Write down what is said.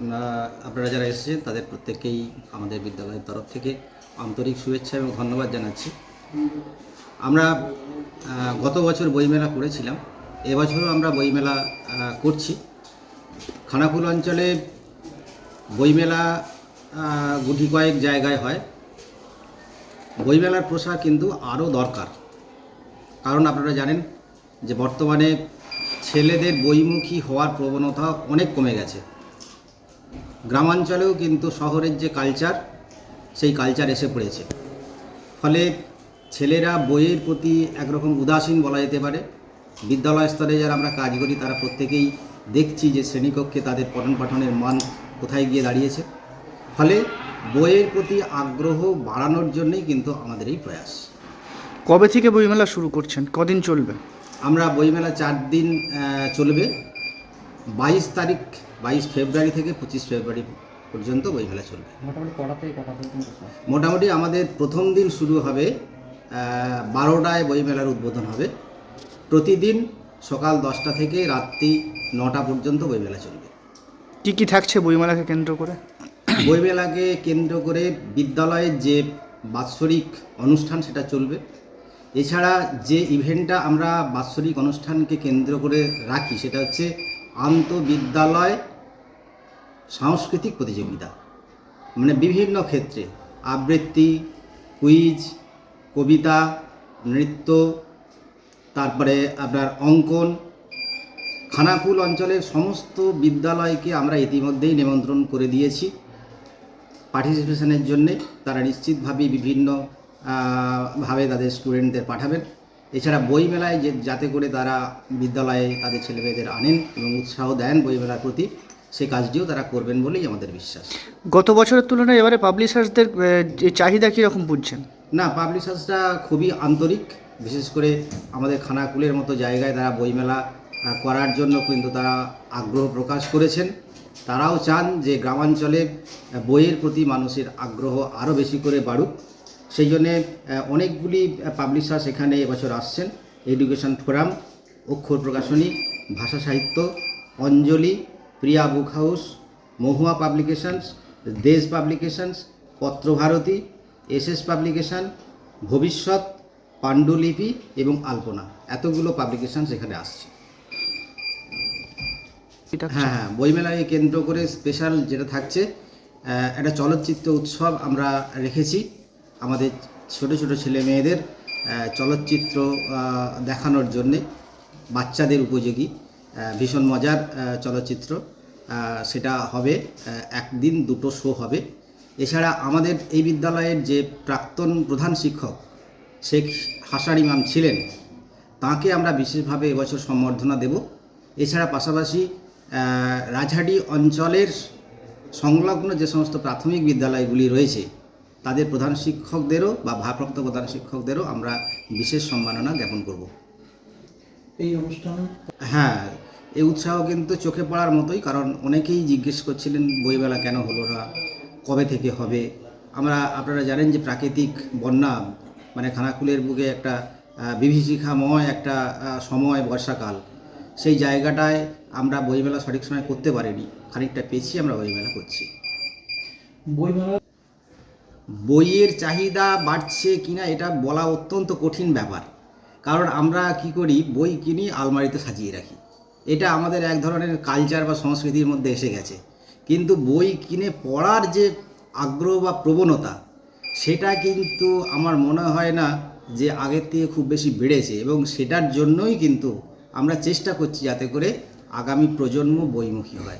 না- আপনারা যারা এসেছেন, তাদের প্রত্যেককেই আমাদের বিদ্যালয়ের তরফ থেকে আন্তরিক শুভেচ্ছা এবং ধন্যবাদ জানাচ্ছি। আমরা গত বছর বইমেলা করেছিলাম। এবছরও আমরা বইমেলা করছি। খানাকুল অঞ্চলে বইমেলা গুটি কয়েক জায়গায় হয়। বইমেলার প্রসার কিন্তু আরও দরকার। কারণ আপনারা জানেন যে বর্তমানে ছেলেদের বইমুখী হওয়ার প্রবণতা অনেক কমে গেছে। গ্রামাঞ্চলেও কিন্তু শহরের যে কালচার সেই কালচার এসে পড়েছে। ফলে ছেলেরা বইয়ের প্রতি একরকম উদাসীন বলা যেতে পারে। বিদ্যালয় স্তরে যারা আমরা কাজ করি তারা প্রত্যেকেই দেখছি যে শ্রেণীকক্ষে তাদের পঠন পাঠনের মান কোথায় গিয়ে দাঁড়িয়েছে। ফলে বইয়ের প্রতি আগ্রহ বাড়ানোর জন্যই কিন্তু আমাদের এই প্রয়াস। কবে থেকে বইমেলা শুরু করছেন? কদিন চলবে? আমরা বইমেলা চার দিন চলবে। বাইশ তারিখ বাইশ ফেব্রুয়ারি থেকে পঁচিশ ফেব্রুয়ারি পর্যন্ত বইমেলা চলবে। মোটামুটি আমাদের প্রথম দিন শুরু হবে বারোটায় বইমেলার উদ্বোধন হবে। প্রতিদিন সকাল দশটা থেকে রাত্রি নটা পর্যন্ত বইমেলা চলবে। কি কি থাকছে বইমেলাকে কেন্দ্র করে? বইমেলাকে কেন্দ্র করে বিদ্যালয়ের যে বাৎসরিক অনুষ্ঠান সেটা চলবে। এছাড়া যে ইভেন্টটা আমরা বাৎসরিক অনুষ্ঠানকে কেন্দ্র করে রাখি সেটা হচ্ছে আন্তঃবিদ্যালয় সাংস্কৃতিক প্রতিযোগিতা মানে বিভিন্ন ক্ষেত্রে। আবৃত্তি, কুইজ, কবিতা, নৃত্য, তারপরে আপনার অঙ্কন। খানাকুল অঞ্চলের সমস্ত বিদ্যালয়কে আমরা ইতিমধ্যেই নিমন্ত্রণ করে দিয়েছি। পার্টিসিপেশনের জন্যে তারা নিশ্চিতভাবেই বিভিন্ন ভাবে তাদের স্টুডেন্টদের পাঠাবেন। এছাড়া বইমেলায় যে যাতে করে তারা বিদ্যালয়ে তাদের ছেলেমেয়েদের আনেন এবং উৎসাহ দেন বইমেলার প্রতি সেই কাজটিও তারা করবেন বলেই আমাদের বিশ্বাস। গত বছরের তুলনায় এবারে পাবলিশার্সদের যে চাহিদা কীরকম বুঝছেন? না পাবলিশার্সরা খুবই আন্তরিক। বিশেষ করে আমাদের খানাকুলের মতো জায়গায় তারা বইমেলা করার জন্য কিন্তু তারা আগ্রহ প্রকাশ করেছেন। তারাও চান যে গ্রামাঞ্চলে বইয়ের প্রতি মানুষের আগ্রহ আরও বেশি করে বাড়ুক। সেই জন্যে অনেকগুলি পাবলিশার্স এখানে এবছর আসছেন। Education forum Akshar Prakashani Bhasha Sahitya Anjali Priya book house Mahua publications Desh publications Patrabharati SS publication Bhabishyat Pandulipi এবং আলপনা। এতগুলো পাবলিকেশনস এখানে আসছে। হ্যাঁ হ্যাঁ বইমেলাকে কেন্দ্র করে স্পেশাল যেটা থাকছে একটা চলচ্চিত্র উৎসব আমরা রেখেছি। আমাদের ছোট ছোট ছেলে মেয়েদের চলচ্চিত্র দেখানোর জন্যে বাচ্চাদের উপযোগী ভীষণ মজার চলচ্চিত্র। সেটা হবে একদিন দুটো শো হবে। এছাড়া আমাদের এই বিদ্যালয়ের যে প্রাক্তন প্রধান শিক্ষক শেখ হাসান ইমাম ছিলেন, তাকে আমরা বিশেষভাবে এবছর সম্বর্ধনা দেব। এছাড়া পাশাপাশি রাজহাটি অঞ্চলের সংলগ্ন যে সমস্ত প্রাথমিক বিদ্যালয়গুলি রয়েছে তাদের প্রধান শিক্ষকদেরও বা ভারপ্রাপ্ত প্রধান শিক্ষকদেরও আমরা বিশেষ সম্মাননা জ্ঞাপন করব। এই অনুষ্ঠান? হ্যাঁ এই উৎসাহ কিন্তু চোখে পড়ার মতোই কারণ অনেকেই জিজ্ঞেস করছিলেন বইমেলা কেন হলো না? কবে থেকে হবে? আমরা আপনারা জানেন যে প্রাকৃতিক বন্যা মানে খানাকুলের বুকে একটা বিভীষিকাময় একটা সময় বর্ষাকাল। সেই জায়গাটায় আমরা বইমেলা সঠিক সময় করতে পারিনি। খানিকটা পেছিয়ে আমরা বইমেলা করছি। বইমেলা বইয়ের চাহিদা বাড়ছে কিনা এটা বলা অত্যন্ত কঠিন ব্যাপার। কারণ আমরা কি করি, বই কিনি, আলমারিতে সাজিয়ে রাখি। এটা আমাদের এক ধরনের কালচার বা সংস্কৃতির মধ্যে এসে গেছে। কিন্তু বই কিনে পড়ার যে আগ্রহ বা প্রবণতা, সেটা কিন্তু আমার মনে হয় না যে আগের থেকে খুব বেশি বেড়েছে এবং সেটার জন্যই কিন্তু আমরা চেষ্টা করছি যাতে করে আগামী প্রজন্ম বইমুখী হয়।